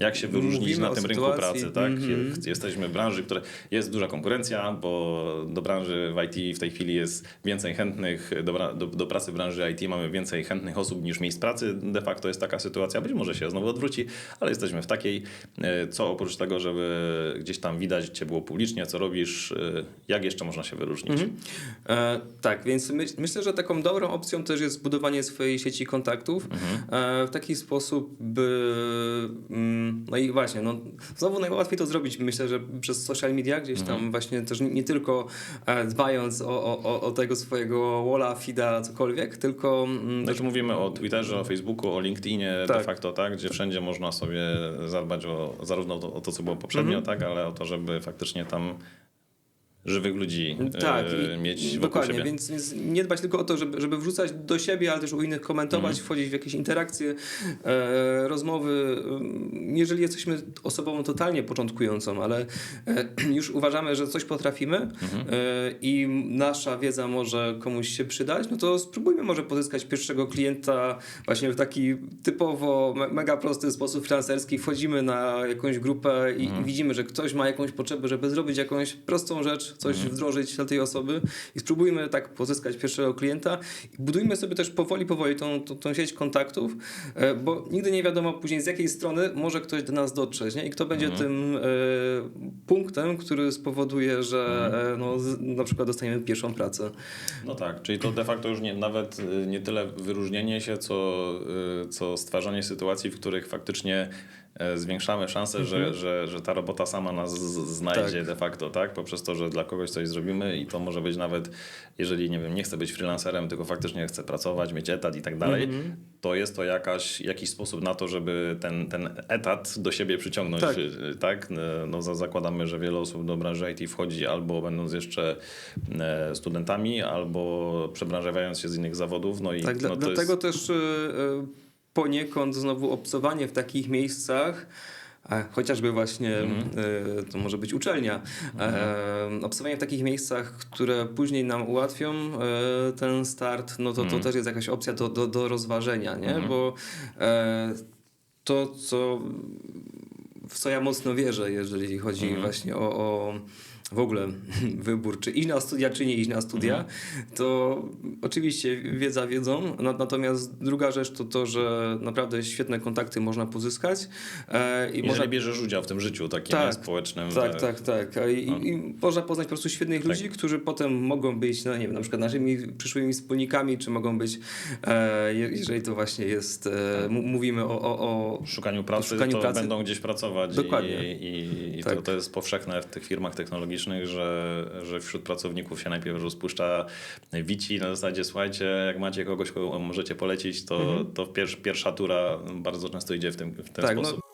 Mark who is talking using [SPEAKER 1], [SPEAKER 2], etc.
[SPEAKER 1] Jak się wyróżnić na tym rynku
[SPEAKER 2] sytuacji,
[SPEAKER 1] pracy, tak?
[SPEAKER 2] mhm.
[SPEAKER 1] Jesteśmy w branży, w której jest duża konkurencja, bo do branży w IT w tej chwili jest więcej chętnych, do, do, do pracy w branży IT mamy więcej chętnych osób niż miejsc pracy. De facto jest taka sytuacja, być może się znowu odwróci, ale jesteśmy w takiej, e, co oprócz tego, żeby gdzieś tam widać cię było publicznie, co robisz, e, jak jeszcze można się wyróżnić?
[SPEAKER 2] Mhm. E, tak, więc my, myślę, że taką dobrą opcją też jest budowanie swojej sieci kontaktów e, w taki sposób, by. No i właśnie, no, znowu najłatwiej to zrobić, myślę, że przez social media, gdzieś tam właśnie też nie, nie tylko e, dbając o, o, o- tego swojego walla, feeda, cokolwiek, tylko.
[SPEAKER 1] Znaczy mówimy o Twitterze, o Facebooku, o LinkedInie de
[SPEAKER 2] Tak.
[SPEAKER 1] facto, tak, gdzie wszędzie można sobie zadbać o zarówno o to, o to co było poprzednio,
[SPEAKER 2] Mhm.
[SPEAKER 1] tak, ale o to, żeby faktycznie tam żywych ludzi
[SPEAKER 2] Tak,
[SPEAKER 1] e, mieć
[SPEAKER 2] dokładnie, więc, więc nie dbać tylko o to, żeby, żeby wrzucać do siebie, ale też u innych komentować,
[SPEAKER 1] Mhm.
[SPEAKER 2] wchodzić w jakieś interakcje, e, rozmowy. Mm, Jeżeli jesteśmy osobą totalnie początkującą, ale e, już uważamy, że coś potrafimy
[SPEAKER 1] Mhm.
[SPEAKER 2] e, i nasza wiedza może komuś się przydać, no to spróbujmy może pozyskać pierwszego klienta właśnie w taki typowo me- mega prosty sposób freelancerski. Wchodzimy na jakąś grupę i,
[SPEAKER 1] Mhm.
[SPEAKER 2] i widzimy, że ktoś ma jakąś potrzebę, żeby zrobić jakąś prostą rzecz, coś
[SPEAKER 1] Mhm.
[SPEAKER 2] wdrożyć dla tej osoby i spróbujmy tak pozyskać pierwszego klienta i budujmy sobie też powoli, powoli tą, tą, tą sieć kontaktów, e, bo nigdy nie wiadomo później z jakiej strony może ktoś do nas dotrzeć nie? i kto będzie
[SPEAKER 1] Mhm.
[SPEAKER 2] tym e, punktem, który spowoduje, że
[SPEAKER 1] Mhm.
[SPEAKER 2] e, no, na przykład dostaniemy pierwszą pracę.
[SPEAKER 1] No tak, czyli to de facto już nie, nawet nie tyle wyróżnienie się, co, co stwarzanie sytuacji, w których faktycznie zwiększamy szanse, że, że, że ta robota sama nas znajdzie de facto, tak? Poprzez to, że dla kogoś coś zrobimy i to może być nawet, jeżeli nie wiem, nie chcę być freelancerem, tylko faktycznie chcę pracować, mieć etat i tak dalej, to jest to jakaś, jakiś sposób na to, żeby ten, ten etat do siebie przyciągnąć,
[SPEAKER 2] Tak.
[SPEAKER 1] tak? No, za- zakładamy, że wiele osób do branży IT wchodzi albo będąc jeszcze e, studentami, albo przebranżawiając się z innych zawodów. No i
[SPEAKER 2] Tak,
[SPEAKER 1] no,
[SPEAKER 2] dlatego
[SPEAKER 1] jest...
[SPEAKER 2] też e, e, poniekąd znowu obcowanie w takich miejscach, chociażby właśnie
[SPEAKER 1] Mhm.
[SPEAKER 2] e, to może być uczelnia, e, obcowanie w takich miejscach, które później nam ułatwią e, ten start, no to, to
[SPEAKER 1] Mhm.
[SPEAKER 2] też jest jakaś opcja do, do, do rozważenia, nie?
[SPEAKER 1] Mhm.
[SPEAKER 2] Bo e, to, co w co ja mocno wierzę, jeżeli chodzi
[SPEAKER 1] Mhm.
[SPEAKER 2] właśnie o, o w ogóle wybór, czy iść na studia, czy nie iść na studia,
[SPEAKER 1] Mhm.
[SPEAKER 2] to oczywiście wiedza wiedzą, na- natomiast druga rzecz to to, że naprawdę świetne kontakty można pozyskać e, i
[SPEAKER 1] Jeżeli
[SPEAKER 2] można
[SPEAKER 1] bierzesz udział w tym życiu takim
[SPEAKER 2] Tak,
[SPEAKER 1] społecznym.
[SPEAKER 2] tak, tak, tak. A I,
[SPEAKER 1] No.
[SPEAKER 2] i można poznać po prostu świetnych
[SPEAKER 1] Tak.
[SPEAKER 2] ludzi, którzy potem mogą być, no nie wiem, na przykład naszymi przyszłymi wspólnikami, czy mogą być, e, je- jeżeli to właśnie jest, e, m- mówimy o, o, o
[SPEAKER 1] szukaniu pracy
[SPEAKER 2] szukaniu
[SPEAKER 1] to
[SPEAKER 2] pracy.
[SPEAKER 1] będą gdzieś pracować
[SPEAKER 2] Dokładnie.
[SPEAKER 1] i, i,
[SPEAKER 2] Tak.
[SPEAKER 1] to, to jest powszechne w tych firmach technologicznych, że, że wśród pracowników się najpierw rozpuszcza wici na zasadzie słuchajcie, jak macie kogoś, kogo możecie polecić, to,
[SPEAKER 2] Mhm.
[SPEAKER 1] to pierwsza, pierwsza tura bardzo często idzie w ten, w ten
[SPEAKER 2] tak,
[SPEAKER 1] sposób.